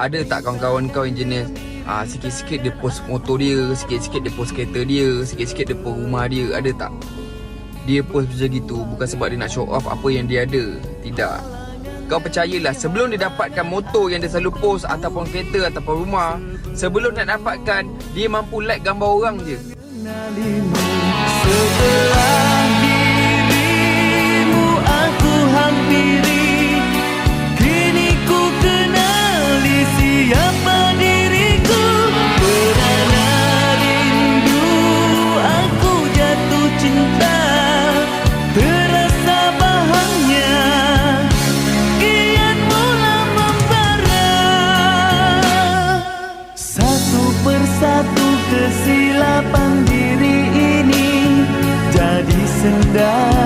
Ada tak kawan-kawan kau yang jenis ah, Sikit-sikit dia post motor dia Sikit-sikit dia post kereta dia Sikit-sikit dia post rumah dia Ada tak? Dia post macam gitu Bukan sebab dia nak show off apa yang dia ada. Tidak. Kau percayalah Sebelum dia dapatkan motor yang dia selalu post Ataupun kereta ataupun rumah Sebelum nak dapatkan Dia mampu like gambar orang je and I